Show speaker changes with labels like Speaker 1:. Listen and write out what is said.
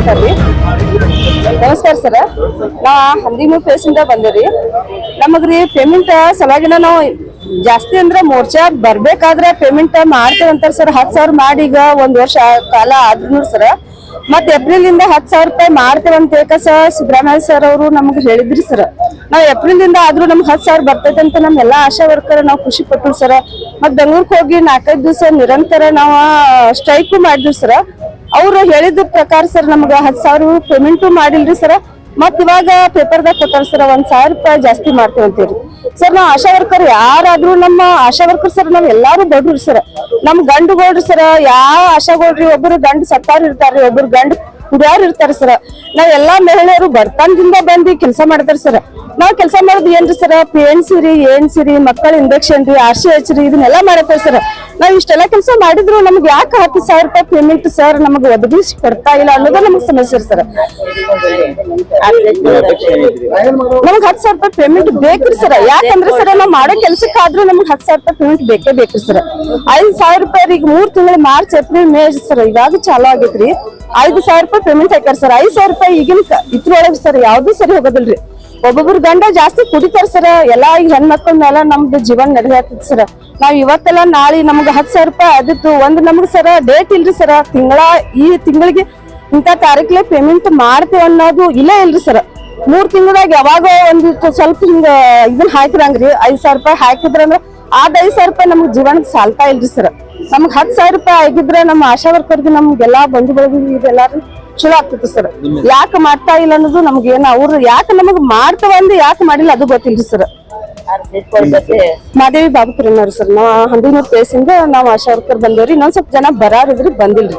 Speaker 1: ನಮಸ್ಕಾರ ರೀ. ನಮಸ್ಕಾರ ಸರ. ನಾ ಹಂದಿಮೂರು ಪ್ಲೇಸಿಂದ ಇಂದ ನಮಗೆ ರೀ ಪೇಮೆಂಟ್ ಸಲುವಾಗಿನ ನಾವು ಜಾಸ್ತಿ ಅಂದ್ರೆ ಮೋರ್ಚಾ ಬರ್ಬೇಕಾದ್ರೆ ಪೇಮೆಂಟ್ ಮಾಡ್ತೇವಂತಾರ ಸರ್. ಹತ್ತು ಸಾವಿರ ಮಾಡಿ ಈಗ ಒಂದ್ ವರ್ಷ ಕಾಲ ಆದ್ರೂ ಸರ. ಮತ್ ಏಪ್ರಿಲ್ ಇಂದ ಹತ್ತು ಸಾವಿರ ರೂಪಾಯಿ ಮಾಡ್ತೇವಂತ ಏಕ ಸರ್ ಸಿದ್ದರಾಮಯ್ಯ ಸರ್ ಅವರು ನಮ್ಗೆ ಹೇಳಿದ್ರಿ ಸರ್. ನಾವ್ ಏಪ್ರಿಲ್ ಇಂದ ಆದ್ರೂ ನಮ್ಗೆ ಹತ್ತು ಸಾವಿರ ಬರ್ತೈತೆ ಅಂತ ಎಲ್ಲಾ ಆಶಾ ವರ್ಕರ್ ನಾವು ಖುಷಿ ಪಟ್ಟು ಸರ್. ಮತ್ತೆ ಬೆಂಗಳೂರಿಗೆ ಹೋಗಿ ನಾಲ್ಕೈದು ದಿವಸ ನಿರಂತರ ನಾವು ಸ್ಟ್ರೈಕ್ ಮಾಡಿದ್ವಿ ಸರ್. ಅವ್ರು ಹೇಳಿದ ಪ್ರಕಾರ ಸರ್ ನಮ್ಗ ಹತ್ತು ಸಾವಿರ ಪೇಮೆಂಟು ಮಾಡಿಲ್ರಿ ಸರ್ ಮತ್ ಇವಾಗ ಪೇಪರ್ದಾಗ ಕೊಟ್ಟಾರ ಸರ್ ಒಂದ್ ಸಾವಿರ ರೂಪಾಯಿ ಜಾಸ್ತಿ ಮಾಡ್ತೇವೆ ಅಂತೀರಿ. ಸರ್ ನಾವ್ ಆಶಾ ವರ್ಕರ್ ಯಾರಾದ್ರೂ ನಮ್ಮ ಆಶಾ ವರ್ಕರ್ ಸರ್ ನಾವ್ ಎಲ್ಲಾರು ಬಡ್ರಿ ಸರ್ ನಮ್ ಗಂಡುಗಳ್ರಿ ಸರ್ ಯಾವ ಆಶಾಗೋಳ್ರಿ ಒಬ್ಬರು ಗಂಡು ಸತ್ತಾರು ಇರ್ತಾರ್ರಿ ಒಬ್ಬರು ಗಂಡು ಕುಡಿಯಾರು ಇರ್ತಾರ ಸರ್ ನಾವ್ ಎಲ್ಲಾ ಮಹಿಳೆಯರು ಬಡತನದಿಂದ ಬಂದು ಕೆಲಸ ಮಾಡ್ತಾರ ಸರ್ ನಾವ್ ಕೆಲಸ ಮಾಡೋದು ಏನ್ರಿ ಸರ್ ಪಿ ಎನ್ ಸಿ ಏನ್ ಸಿ ರೀ ಮಕ್ಕಳ ಇಂಜೆಕ್ಷನ್ ರೀ, ಆರ್ ಸಿ ಎಚ್ ರೀ, ಇದನ್ನೆಲ್ಲ ಸರ್ ನಾವ್ ಇಷ್ಟೆಲ್ಲ ಕೆಲಸ ಮಾಡಿದ್ರು ನಮ್ಗೆ ಯಾಕೆ ಹತ್ತು ಸಾವಿರ ರೂಪಾಯಿ ಪೇಮೆಂಟ್ ಸರ್ ನಮಗೆ ಒದಗಿಸಿ ಕೊಡ್ತಾ ಇಲ್ಲ ಅನ್ನೋದು ನಮ್ಗೆ ಸಮಸ್ಯೆ ಸರ್ ನಮ್ಗೆ ಹತ್ತು ಸಾವಿರ ರೂಪಾಯಿ ಪೇಮೆಂಟ್ ಬೇಕ್ರಿ ಸರ್ ಯಾಕಂದ್ರೆ ಸರ್ ನಾವ್ ಮಾಡೋ ಕೆಲ್ಸಕ್ಕಾದ್ರೂ ನಮ್ಗೆ ಹತ್ತು ಸಾವಿರ ರೂಪಾಯಿ ಪೇಮೆಂಟ್ ಬೇಕೇ ಬೇಕ್ರಿ ಸರ್ ಐದು ಸಾವಿರ ರೂಪಾಯಿ ಈಗ ಮೂರ್ ತಿಂಗಳು ಮಾರ್ಚ್, ಏಪ್ರಿಲ್, ಮೇ ಸರ್ ಇವಾಗ ಚಾಲೂ ಆಗೈತ್ರಿ. ಐದು ಸಾವಿರ ಪೇಮೆಂಟ್ ಹಾಕ್ಯಾರ ಸರ್ ಐದ್ ಸಾವಿರ ರೂಪಾಯಿ ಈಗಿನ ಇದ್ರೊಳಗೆ ಸರ್ ಯಾವ್ದು ಸರಿ ಹೋಗೋದಿಲ್ರಿ. ಒಬ್ಬೊಬ್ರ ಗಂಡ ಜಾಸ್ತಿ ಕುಡಿತಾರ ಸರ್ ಎಲ್ಲಾ ಈ ಹೆಣ್ಮಕ್ಳ ಮೇಲೆ ನಮ್ದು ಜೀವನ ನಡೆಯತ್ತದ ಸರ್ ನಾವ್ ಇವತ್ತೆಲ್ಲ ನಾಳೆ ನಮ್ಗ ಹತ್ ಸಾವಿರ ರೂಪಾಯಿ ಆದಿತ್ತು ಒಂದ್ ನಮ್ಗ ಸರ ಡೇಟ್ ಇಲ್ರಿ ಸರ್ ತಿಂಗಳ ಈ ತಿಂಗಳಿಗೆ ಇಂತ ತಾರೀಕ್ಲೆ ಪೇಮೆಂಟ್ ಮಾಡ್ತೇವೆ ಅನ್ನೋದು ಇಲ್ಲೇ ಇಲ್ರಿ ಸರ್ ಮೂರ್ ತಿಂಗಳಾಗ ಯಾವಾಗ ಒಂದ್ ಸ್ವಲ್ಪ ಹಿಂಗ ಇದನ್ನ ಹಾಕಿರಂಗ್ರಿ. ಐದ್ ಸಾವಿರ ರೂಪಾಯಿ ಹಾಕಿದ್ರಂದ್ರ ಆದ್ ಐದ್ ಸಾವಿರ ರೂಪಾಯಿ ನಮ್ಗ್ ಜೀವನಕ್ಕೆ ಸಾಲ್ತಾ ಇಲ್ರಿ ಸರ್ ನಮ್ಗ್ ಹತ್ ಸಾವಿರ ರೂಪಾಯಿ ಆಗಿದ್ರೆ ನಮ್ಮ ಆಶಾ ವರ್ಕರ್ಗೆ ನಮ್ಗೆಲ್ಲಾ ಬಂಧು ಬಳಗ ಇದೆಲ್ಲಾರು ಚಲೋ ಆಗ್ತಿತ್ತು ಸರ್. ಯಾಕೆ ಮಾಡ್ತಾ ಇಲ್ಲ ಅನ್ನೋದು ನಮ್ಗೆ ಏನ ಅವ್ರು ಯಾಕೆ ನಮಗ್ ಮಾಡ್ತಾವ ಅಂದ್ ಯಾಕೆ ಮಾಡಿಲ್ಲ ಅದು ಗೊತ್ತಿಲ್ರಿ ಸರ್. ಮಾದೇವಿ ಬಾಬುಕರಣ್ಣವ್ರು ಸರ್. ನಾವ್ ಹಂದಿನೂರ್ ಪ್ಲೇಸ್ ಇಂದ ನಾವ್ ಆಶಾ ವರ್ಕರ್ ಬಂದೇವ್ರಿ. ಇನ್ನೊಂದ್ ಸ್ವಲ್ಪ ಜನ ಬರಾರಿದ್ರಿ ಬಂದಿಲ್ರಿ.